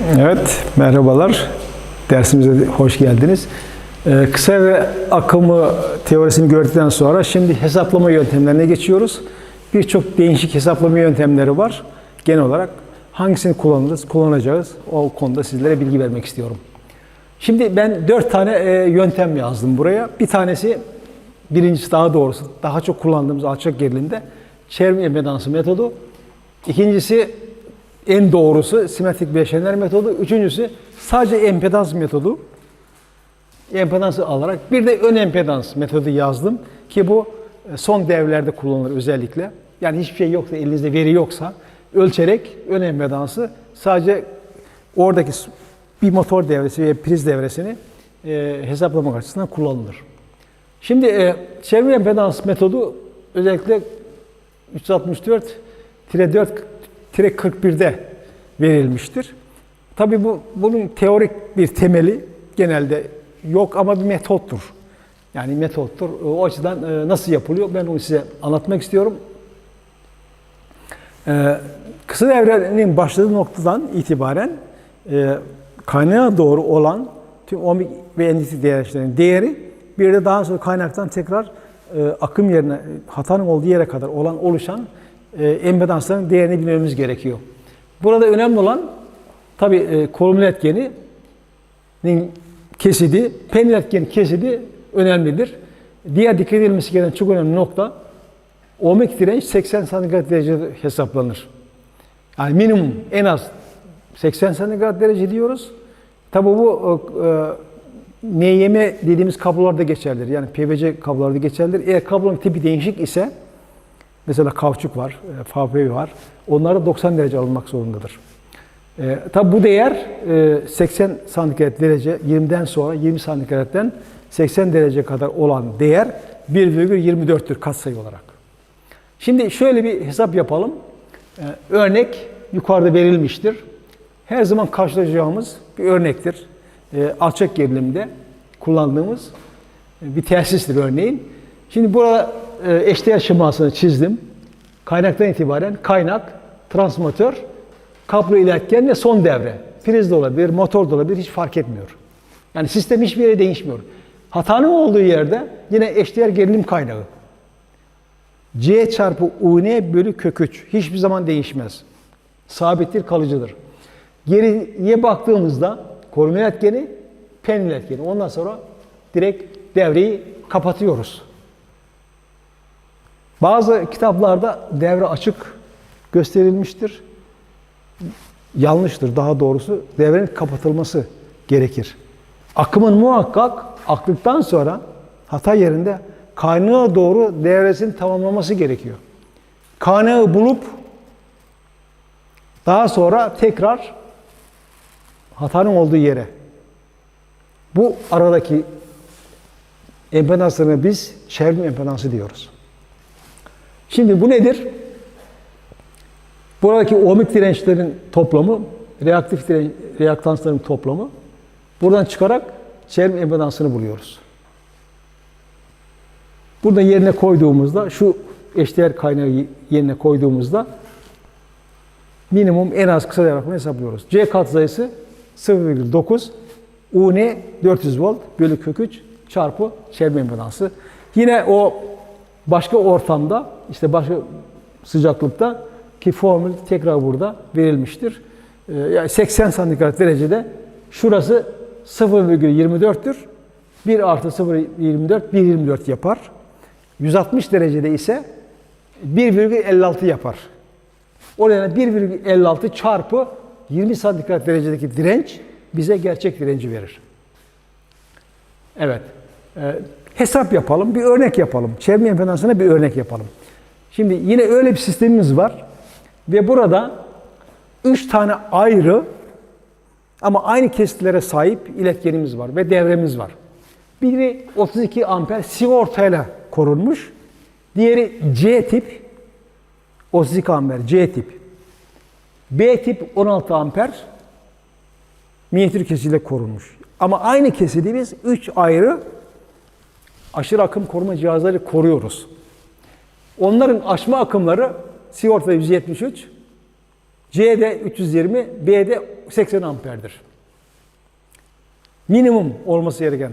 Evet, merhabalar. Dersimize de hoş geldiniz. Ee, kısa devre akımı teorisini gördükten sonra şimdi hesaplama yöntemlerine geçiyoruz. Birçok değişik hesaplama yöntemleri var. Genel olarak hangisini kullanırız, kullanacağız o konuda sizlere bilgi vermek istiyorum. Şimdi ben dört tane e, yöntem yazdım buraya. Bir tanesi, birincisi daha doğrusu, daha çok kullandığımız alçak gerilimde çevrim impedansı metodu. İkincisi en doğrusu simetrik bileşenler metodu. Üçüncüsü sadece empedans metodu. Empedansı alarak bir de ön empedans metodu yazdım ki bu e, son devrelerde kullanılır özellikle. Yani hiçbir şey yoksa elinizde veri yoksa ölçerek ön empedansı sadece oradaki bir motor devresi veya priz devresini e, hesaplamak açısından kullanılır. Şimdi e, çevre empedans metodu özellikle 364-4-41'de verilmiştir. Tabii bu bunun teorik bir temeli genelde yok ama bir metottur. Yani metottur. O açıdan e, nasıl yapılıyor ben onu size anlatmak istiyorum. E, kısa devrenin başladığı noktadan itibaren e, kaynağa doğru olan tüm ohmik ve endüstri değerleştirmenin değeri bir de daha sonra kaynaktan tekrar akım yerine, hatanın olduğu yere kadar olan oluşan e, empedansların değerini bilmemiz gerekiyor. Burada önemli olan tabi e, korumlu etkeninin kesidi, penil etkenin kesidi önemlidir. Diğer dikkat edilmesi gereken çok önemli nokta ohmik direnç 80 santigrat derecede hesaplanır. Yani minimum en az 80 santigrat derece diyoruz. Tabi bu e, NYM dediğimiz kablolarda geçerlidir. Yani PVC kablolarda geçerlidir. Eğer kablonun tipi değişik ise mesela kauçuk var, e, FPV var. Onlara 90 derece alınmak zorundadır. E, tabi bu değer e, 80 santigrat derece 20'den sonra 20 santigrattan 80 derece kadar olan değer 1,24'tür katsayı olarak. Şimdi şöyle bir hesap yapalım. E, örnek yukarıda verilmiştir. Her zaman karşılaşacağımız bir örnektir. E, alçak gerilimde kullandığımız bir telsizdir örneğin. Şimdi burada e, eşdeğer şemasını çizdim. Kaynaktan itibaren kaynak, transformatör, kablo iletken ve son devre. Priz de olabilir, motor da olabilir hiç fark etmiyor. Yani sistem hiçbir yere değişmiyor. Hatanın olduğu yerde yine eşdeğer gerilim kaynağı. C çarpı UN bölü kök 3 hiçbir zaman değişmez. Sabittir, kalıcıdır. Geriye baktığımızda koruma etkeni, penil etkeni. Ondan sonra direkt devreyi kapatıyoruz. Bazı kitaplarda devre açık gösterilmiştir. Yanlıştır daha doğrusu. Devrenin kapatılması gerekir. Akımın muhakkak aktıktan sonra hata yerinde kaynağa doğru devresini tamamlaması gerekiyor. Kaynağı bulup daha sonra tekrar hatanın olduğu yere bu aradaki empedanslarına biz çevrim empedansı diyoruz. Şimdi bu nedir? Buradaki ohmik dirençlerin toplamı, reaktif direnç, reaktansların toplamı. Buradan çıkarak çevrim empedansını buluyoruz. Burada yerine koyduğumuzda, şu eşdeğer kaynağı yerine koyduğumuzda minimum en az kısa devre hesaplıyoruz. C katsayısı 0,9 UN 400 volt bölü kök 3 çarpı çevre impedansı. Yine o başka ortamda işte başka sıcaklıkta ki formül tekrar burada verilmiştir. Ee, yani 80 santigrat derecede şurası 0,24'tür. 1 artı 0,24 1,24 yapar. 160 derecede ise 1,56 yapar. O nedenle 1,56 çarpı 20 santigrat derecedeki direnç bize gerçek direnci verir. Evet. Hesap yapalım, bir örnek yapalım. Çevre empedansına bir örnek yapalım. Şimdi yine öyle bir sistemimiz var. Ve burada üç tane ayrı ama aynı kesitlere sahip iletkenimiz var ve devremiz var. Biri 32 amper sigortayla korunmuş. Diğeri C tip 32 amper C tip. B tip 16 amper minyatür kesiciyle korunmuş. Ama aynı kesidi biz 3 ayrı aşırı akım koruma cihazları koruyoruz. Onların aşma akımları sigorta 173, C'de 320, B'de 80 amperdir. Minimum olması gereken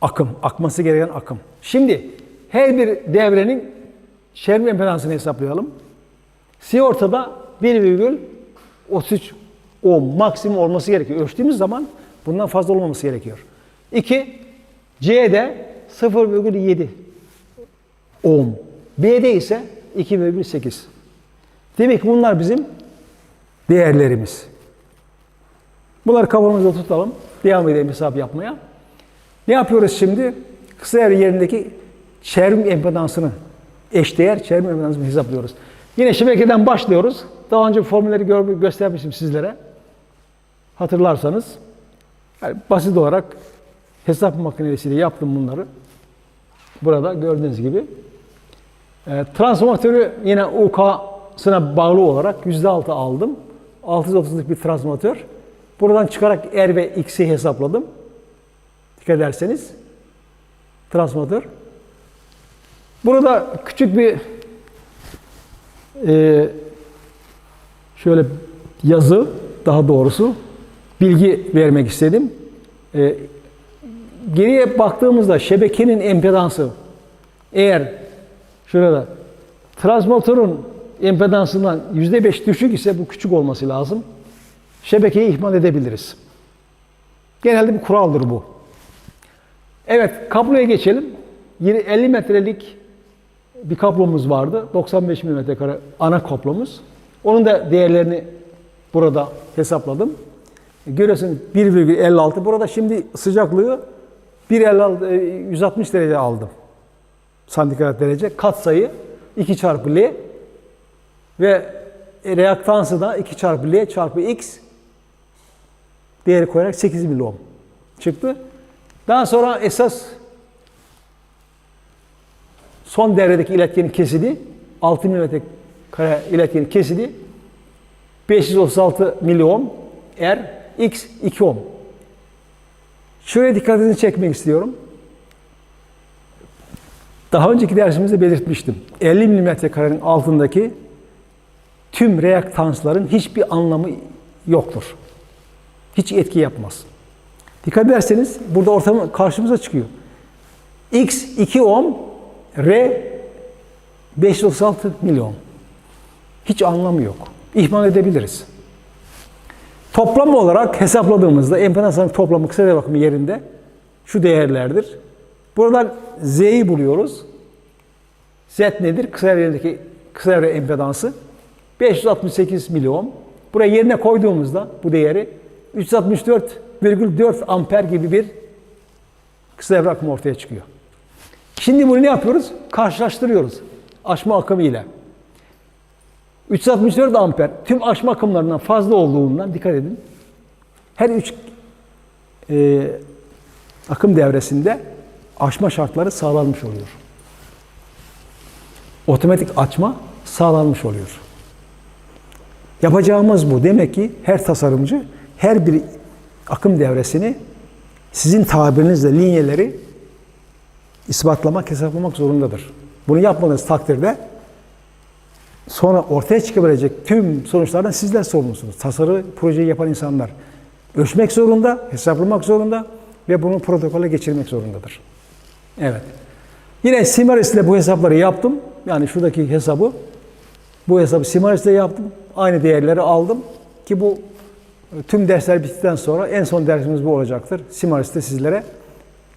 akım, akması gereken akım. Şimdi her bir devrenin çevrim impedansını hesaplayalım. C ortada 1,33 ohm maksimum olması gerekiyor. Ölçtüğümüz zaman bundan fazla olmaması gerekiyor. 2. C'de 0,7 ohm. B'de ise 2,8. Demek ki bunlar bizim değerlerimiz. Bunları kafamızda tutalım. Devam edelim hesap yapmaya. Ne yapıyoruz şimdi? Kısa devre yerindeki çevrim impedansını, eşdeğer çevrim impedansını hesaplıyoruz. Yine şebekeden başlıyoruz. Daha önce formülleri gör, göstermiştim sizlere. Hatırlarsanız. Yani basit olarak hesap makinesiyle yaptım bunları. Burada gördüğünüz gibi. E, transformatörü yine UK'sına bağlı olarak %6 aldım. 630'luk bir transformatör. Buradan çıkarak R ve X'i hesapladım. Dikkat ederseniz transformatör. Burada küçük bir e, şöyle yazı daha doğrusu bilgi vermek istedim. E, geriye baktığımızda şebekenin empedansı eğer şurada transformatörün empedansından %5 düşük ise bu küçük olması lazım. Şebekeyi ihmal edebiliriz. Genelde bir kuraldır bu. Evet, kabloya geçelim. Yine 50 metrelik bir kablomuz vardı. 95 mm kare ana kablomuz. Onun da değerlerini burada hesapladım. Görüyorsunuz 1,56. Burada şimdi sıcaklığı 1,56 e, 160 derece aldım. Santigrat derece. Katsayı 2 çarpı L ve reaktansı da 2 çarpı L çarpı X değeri koyarak 8 miliohm çıktı. Daha sonra esas son devredeki iletkenin kesidi 6 mm kare iletkenin kesidi 536 miliohm R X 2 ohm. Şuraya dikkatinizi çekmek istiyorum. Daha önceki dersimizde belirtmiştim. 50 mm karenin altındaki tüm reaktansların hiçbir anlamı yoktur. Hiç etki yapmaz. Dikkat ederseniz burada ortamı karşımıza çıkıyor. X 2 ohm, R 536 milyon. Hiç anlamı yok. İhmal edebiliriz. Toplam olarak hesapladığımızda empedansların toplamı kısa devre bakımı yerinde şu değerlerdir. Buradan Z'yi buluyoruz. Z nedir? Kısa devredeki kısa devre empedansı 568 milyon. Buraya yerine koyduğumuzda bu değeri 364,4 amper gibi bir kısa devre akımı ortaya çıkıyor. Şimdi bunu ne yapıyoruz? Karşılaştırıyoruz aşma akımı ile. 364 amper tüm aşma akımlarından fazla olduğundan dikkat edin. Her üç e, akım devresinde aşma şartları sağlanmış oluyor. Otomatik açma sağlanmış oluyor. Yapacağımız bu. Demek ki her tasarımcı her bir akım devresini sizin tabirinizle linyeleri ispatlamak, hesaplamak zorundadır. Bunu yapmadığınız takdirde sonra ortaya çıkabilecek tüm sonuçlardan sizler sorumlusunuz. Tasarı, projeyi yapan insanlar ölçmek zorunda, hesaplamak zorunda ve bunu protokole geçirmek zorundadır. Evet. Yine Simaris ile bu hesapları yaptım. Yani şuradaki hesabı, bu hesabı Simaris ile yaptım. Aynı değerleri aldım ki bu tüm dersler bittikten sonra en son dersimiz bu olacaktır. Simaris'te sizlere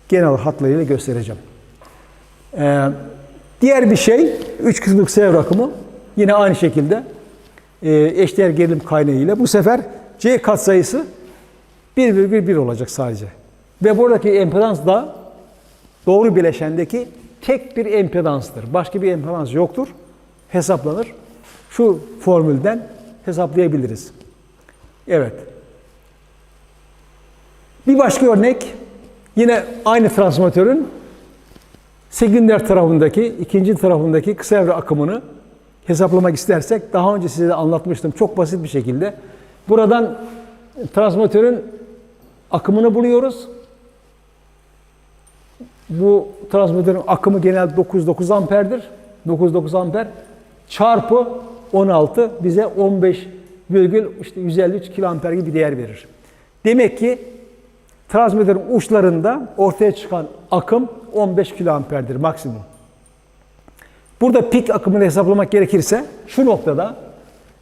genel hatlarıyla göstereceğim. Ee, diğer bir şey, üç kısımlık sev rakımı yine aynı şekilde e, eşdeğer gerilim kaynağıyla bu sefer C katsayısı 1,1 olacak sadece. Ve buradaki empedans da doğru bileşendeki tek bir empedanstır. Başka bir empedans yoktur. Hesaplanır. Şu formülden hesaplayabiliriz. Evet. Bir başka örnek yine aynı transformatörün sekünder tarafındaki, ikinci tarafındaki kısa devre akımını hesaplamak istersek daha önce size de anlatmıştım çok basit bir şekilde. Buradan transformatörün akımını buluyoruz. Bu transformatörün akımı genel 9-9 amperdir. 9-9 amper çarpı 16 bize 15 virgül işte 153 kiloamper gibi bir değer verir. Demek ki transmitörün uçlarında ortaya çıkan akım 15 kiloamperdir maksimum. Burada pik akımını hesaplamak gerekirse şu noktada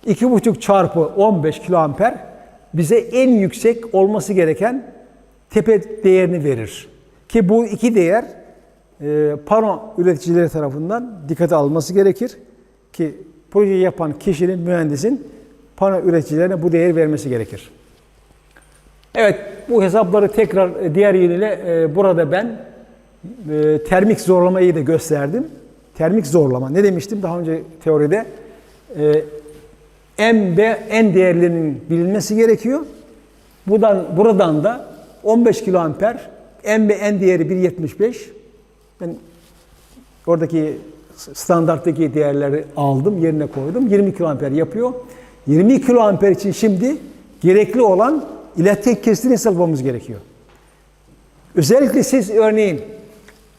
2,5 çarpı 15 kiloamper bize en yüksek olması gereken tepe değerini verir. Ki bu iki değer e, pano üreticileri tarafından dikkate alınması gerekir. Ki projeyi yapan kişinin, mühendisin pano üreticilerine bu değer vermesi gerekir. Evet, bu hesapları tekrar diğer yönüyle e, burada ben e, termik zorlamayı da gösterdim. Termik zorlama. Ne demiştim daha önce teoride? M ve N değerlerinin bilinmesi gerekiyor. Buradan, buradan da 15 kiloamper M ve N değeri 1.75. Ben oradaki standarttaki değerleri aldım, yerine koydum. 20 kiloamper yapıyor. 20 kiloamper için şimdi gerekli olan iletim kesitini hesaplamamız gerekiyor. Özellikle siz örneğin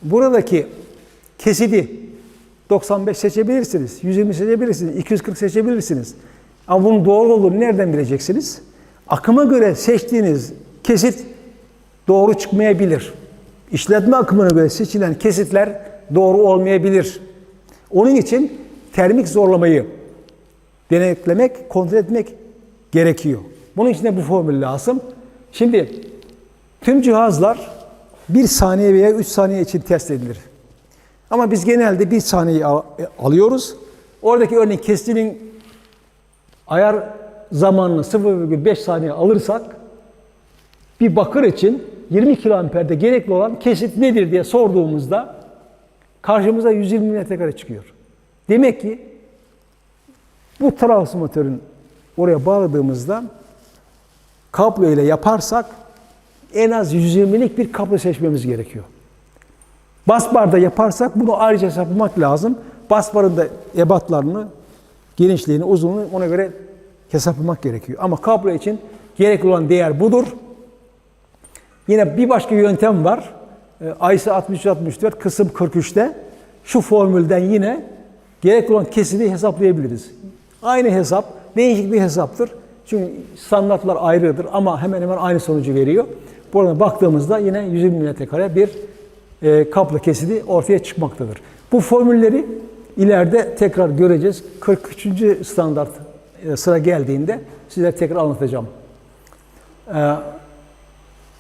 buradaki kesidi 95 seçebilirsiniz, 120 seçebilirsiniz, 240 seçebilirsiniz. Ama bunun doğru olduğunu nereden bileceksiniz? Akıma göre seçtiğiniz kesit doğru çıkmayabilir. İşletme akımına göre seçilen kesitler doğru olmayabilir. Onun için termik zorlamayı denetlemek, kontrol etmek gerekiyor. Bunun için de bu formül lazım. Şimdi tüm cihazlar 1 saniye veya 3 saniye için test edilir. Ama biz genelde 1 saniye al- alıyoruz. Oradaki örneğin kesitinin ayar zamanını 0,5 saniye alırsak bir bakır için 20 kiloamperde gerekli olan kesit nedir diye sorduğumuzda karşımıza 120 metrekare çıkıyor. Demek ki bu transformatörün oraya bağladığımızda kablo ile yaparsak en az 120'lik bir kablo seçmemiz gerekiyor. Basbarda yaparsak bunu ayrıca hesaplamak lazım. Basbarın da ebatlarını, genişliğini, uzunluğunu ona göre hesaplamak gerekiyor. Ama kablo için gerekli olan değer budur. Yine bir başka yöntem var. Ee, IC 6364 kısım 43'te şu formülden yine gerekli olan kesidi hesaplayabiliriz. Aynı hesap, değişik bir hesaptır. Çünkü standartlar ayrıdır ama hemen hemen aynı sonucu veriyor. Buradan baktığımızda yine 120 metrekare bir e, kablo kesidi ortaya çıkmaktadır. Bu formülleri ileride tekrar göreceğiz. 43. standart e, sıra geldiğinde size tekrar anlatacağım. Ee,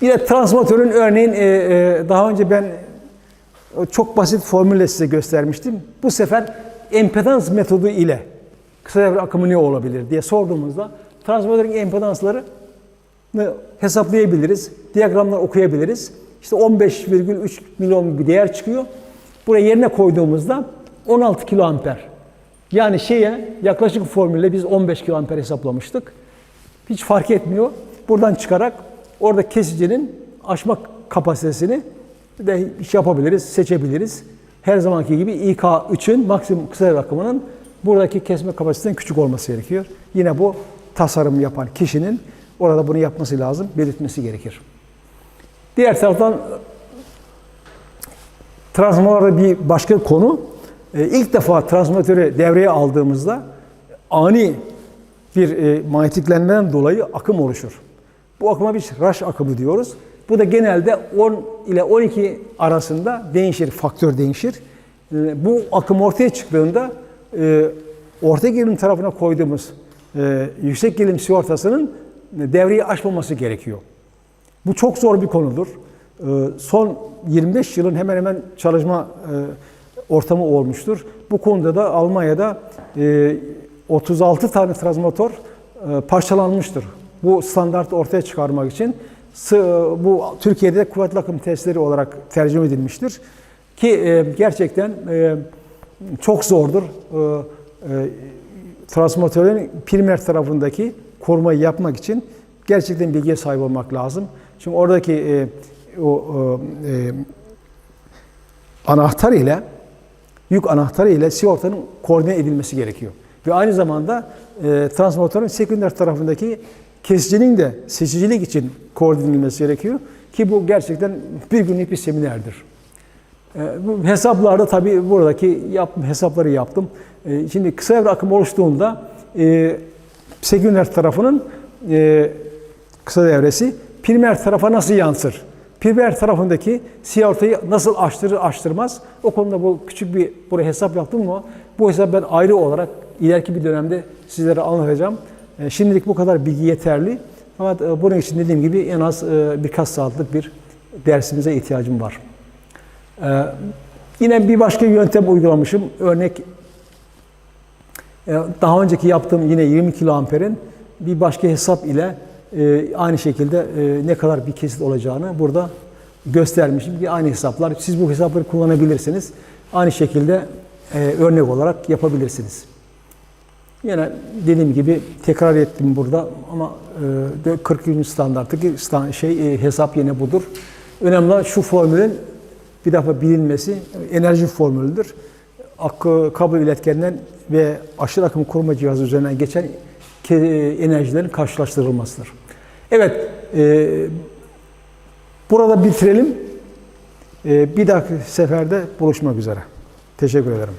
Yine transformatörün örneğin e, e, daha önce ben çok basit formülle size göstermiştim. Bu sefer empedans metodu ile kısa devre akımı ne olabilir diye sorduğumuzda transformatörün empedansları hesaplayabiliriz. Diyagramlar okuyabiliriz. İşte 15,3 milyon bir değer çıkıyor. Buraya yerine koyduğumuzda 16 kiloamper. Yani şeye yaklaşık formülle biz 15 kiloamper hesaplamıştık. Hiç fark etmiyor. Buradan çıkarak orada kesicinin aşma kapasitesini de iş yapabiliriz, seçebiliriz. Her zamanki gibi İK3'ün maksimum kısa devre akımının buradaki kesme kapasitesinden küçük olması gerekiyor. Yine bu tasarım yapan kişinin orada bunu yapması lazım, belirtmesi gerekir. Diğer taraftan transformalarda bir başka konu. E, ilk defa transformatörü devreye aldığımızda ani bir e, manyetiklenmeden dolayı akım oluşur. Bu akıma biz rush akımı diyoruz. Bu da genelde 10 ile 12 arasında değişir, faktör değişir. E, bu akım ortaya çıktığında e, orta gerilim tarafına koyduğumuz yüksek gerilim sigortasının devreyi aşmaması gerekiyor. Bu çok zor bir konudur. E, son 25 yılın hemen hemen çalışma e, ortamı olmuştur. Bu konuda da Almanya'da e, 36 tane transformatör e, parçalanmıştır. Bu standart ortaya çıkarmak için e, bu Türkiye'de de kuvvetli akım testleri olarak tercüme edilmiştir. Ki e, gerçekten e, çok zordur. E, e, transformatörün primer tarafındaki korumayı yapmak için gerçekten bilgiye sahip olmak lazım. Çünkü oradaki e, o e, anahtar ile yük anahtarı ile sigortanın koordine edilmesi gerekiyor. Ve aynı zamanda e, transformatörün sekünder tarafındaki kesicinin de seçicilik için koordine edilmesi gerekiyor. Ki bu gerçekten bir günlük bir seminerdir. E, bu hesaplarda tabii buradaki yaptım, hesapları yaptım. E, şimdi kısa devre akım oluştuğunda e, sekünder tarafının e, kısa devresi primer tarafa nasıl yansır? Primer tarafındaki siyah ortayı nasıl açtırır açtırmaz? O konuda bu küçük bir buraya hesap yaptım ama bu hesap ben ayrı olarak ileriki bir dönemde sizlere anlatacağım. E, şimdilik bu kadar bilgi yeterli. Fakat e, bunun için dediğim gibi en az e, birkaç saatlik bir dersimize ihtiyacım var. E, yine bir başka yöntem uygulamışım. Örnek e, daha önceki yaptığım yine 20 kilo amperin bir başka hesap ile e, aynı şekilde e, ne kadar bir kesit olacağını burada göstermişim. Bir aynı hesaplar. Siz bu hesapları kullanabilirsiniz. Aynı şekilde e, örnek olarak yapabilirsiniz. Yine dediğim gibi tekrar ettim burada ama e, de 40. standarttaki sta- şey e, hesap yine budur. Önemli olan şu formülün bir defa bilinmesi enerji formülüdür. Akı, kablo iletkenden ve aşırı akım koruma cihazı üzerinden geçen enerjilerin karşılaştırılmasıdır. Evet, e, burada bitirelim. E, bir dahaki seferde buluşmak üzere. Teşekkür ederim.